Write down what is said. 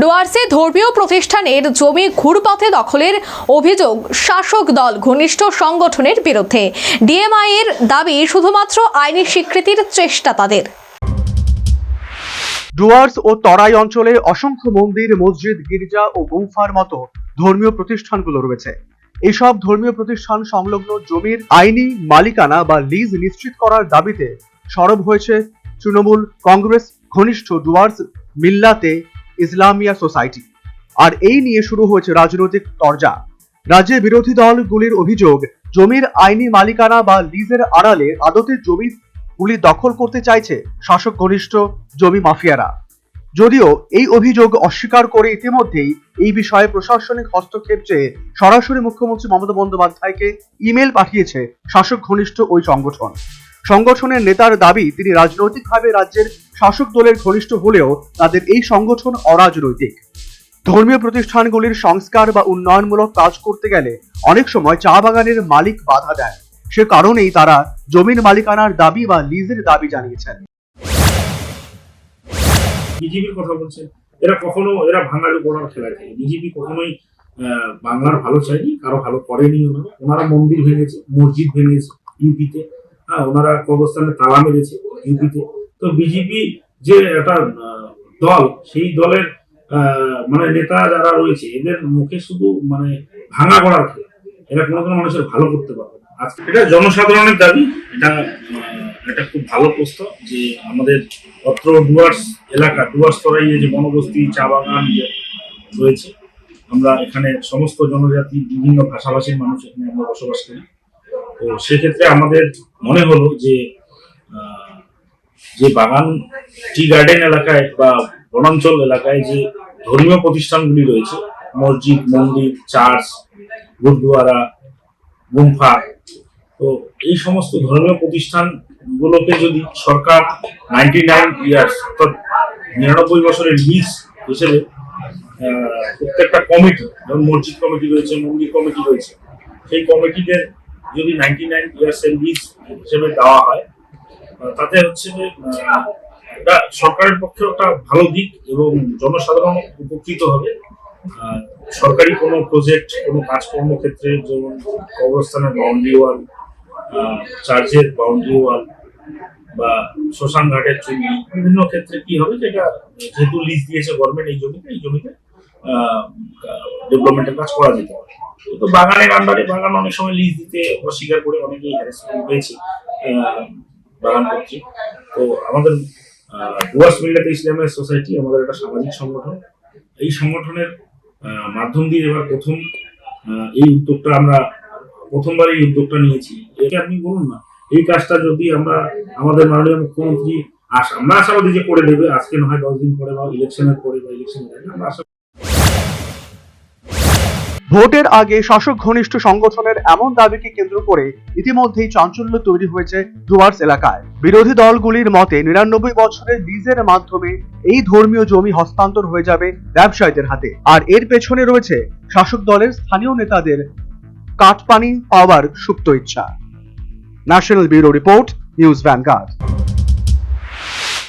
ডুয়ার্সে ধর্মীয় প্রতিষ্ঠানের জমি ঘুরপথে দখলের অভিযোগ শাসক দল ঘনিষ্ঠ সংগঠনের বিরুদ্ধে। ডিএমআই এর দাবি শুধুমাত্র আইনি স্বীকৃতির চেষ্টা তাদের। ডুয়ার্স ও তরাই অঞ্চলে অসংখ্য মন্দির, মসজিদ, গির্জা ও গুম্ফার মতো ধর্মীয় প্রতিষ্ঠানগুলো রয়েছে। এসব ধর্মীয় প্রতিষ্ঠান সংলগ্ন জমির আইনি মালিকানা বা লিজ নিশ্চিত করার দাবিতে সরব হয়েছে তৃণমূল কংগ্রেস ঘনিষ্ঠ ডুয়ার্স মিল্লাতে ইসলামিয়া সোসাইটি। আর এই নিয়ে শুরু হয়েছে রাজনৈতিক তরজা। রাজ্যের বিরোধী দলগুলির অভিযোগ, জমির আইনি মালিকানা বা লিজের আড়ালে আদতে জমি গুলি দখল করতে চাইছে শাসক ঘনিষ্ঠ জমি মাফিয়ারা। যদিও এই অভিযোগ অস্বীকার করে ইতিমধ্যেই এই বিষয়ে প্রশাসনিক হস্তক্ষেপ চেয়ে সরাসরি মুখ্যমন্ত্রী মমতা বন্দ্যোপাধ্যায়কে ইমেল পাঠিয়েছে শাসক ঘনিষ্ঠ ওই সংগঠন। সংগঠনের নেতার দাবি, তিনি রাজনৈতিকভাবে রাজ্যের শাসক দলের ঘনিষ্ঠ হলেও তাদের এই সংগঠন অরাজনৈতিক। ধর্মীয় প্রতিষ্ঠানগুলির সংস্কার বা উন্নয়নমূলক কাজ করতে গেলে অনেক সময় চা বাগানের মালিক বাধা দেয়। সে কারণেই তারা জমির মালিকানার দাবি বা লিজের দাবি জানিয়েছেন। বিজেপির কথা বলছেন এরা কখনো, এরা ভাঙাড়ি গড়ার খেলা খেলে। বিজেপি কখনোই বাংলার ভালো চায়নি, কারও ভালো করেনি ওনারা। ওনারা মন্দির ভেঙেছে, মসজিদ ভেঙেছে ইউপিতে। হ্যাঁ ওনারা কবরস্থানে তালা মেরেছে ইউপিতে। তো বিজেপি যে একটা দল, সেই দলের মানে নেতা যারা রয়েছে, এদের মুখে শুধু মানে ভাঙা গড়ার খেলা এরা কোনো কোনো মানুষের ভালো করতে পারবে না। আজকে এটা জনসাধারণের দাবি। এটা এটা খুব ভালো প্রস্তাব যে আমাদের অত্র ডুয়ার্স এলাকা, ডুয়ার্স তরাইয়ে যে বনবস্তি, চা বাগান রয়েছে, আমরা এখানে সমস্ত জনজাতি বিভিন্ন ভাষাভাষীর মানুষ এখানে আমরা বসবাস করি। তো সেক্ষেত্রে আমাদের মনে হলো যে যে বাগান, টি গার্ডেন এলাকায় বা বনাঞ্চল এলাকায় যে ধর্মীয় প্রতিষ্ঠানগুলি রয়েছে, মসজিদ, মন্দির, চার্চ, গুরুদুয়ারা, গুম্ফা, তো এই সমস্ত ধর্মীয় প্রতিষ্ঠানগুলোকে যদি সরকার নাইনটি নাইন ইয়ার্স অর্থাৎ নিরানব্বই বছরের লিজ হিসেবে প্রত্যেকটা কমিটি যেমন মসজিদ কমিটি রয়েছে, মন্দির কমিটি রয়েছে, সেই কমিটিদের যদি নাইনটি নাইন ইয়ার্স লিজ হিসেবে দেওয়া হয় তাতে হচ্ছে যে এটা সরকারের পক্ষে একটা ভালো দিক এবং জনসাধারণ উপকৃত হবে। সরকারি কোনো প্রজেক্ট কোনো কাজকর্ম ক্ষেত্রে যেমন কবরস্থানের বাউন্ডারি ওয়াল চার্চের বাউন্ডারি ওয়াল বা শ্মশান ঘাটের চুল্লি বিভিন্ন ক্ষেত্রে কি হবে যেটা যেহেতু লিজ দিয়েছে গভর্নমেন্ট এই জমিতে এই জমিতে ডেভেলপমেন্টের কাজ করা যেতে পারে। তো বাগানের আন্ডারে বাগান অনেক সময় লিজ দিতে অস্বীকার করে অনেকেই হ্যারাসমেন্ট হয়েছে। বাগান কর্তৃক তো আমাদের ডুয়ার্স মিল্লাতে ইসলামের সোসাইটি আমাদের একটা সামাজিক সংগঠন। এই সংগঠনের মাধ্যম দিয়ে এবার প্রথম এই উদ্যোগটা আমরা, প্রথমবার এই উদ্যোগটা নিয়েছি। এটা আপনি বলুন না, এই কাজটা যদি আমরা, আমাদের মাননীয় মুখ্যমন্ত্রী আশা আমরা আশাবাদী যে করে দেবে, আজকে নয় দশ দিন পরে বা ইলেকশনের পরে বা ইলেকশনের আগে, আমরা ভোটের আগে শাসক ঘনিষ্ঠ সংগঠনের এমন দাবিকে কেন্দ্র করে ইতিমধ্যেই চাঞ্চল্য তৈরি হয়েছে ডুয়ার্স এলাকায়। বিরোধী দলগুলির মতে নিরানব্বই বছরের লিজের মাধ্যমে এই ধর্মীয় জমি হস্তান্তর হয়ে যাবে ব্যবসায়ীদের হাতে। আর এর পেছনে রয়েছে শাসক দলের স্থানীয় নেতাদের কাঠপানি পাওয়ার সুপ্ত ইচ্ছা। National bureau report, News Vanguard.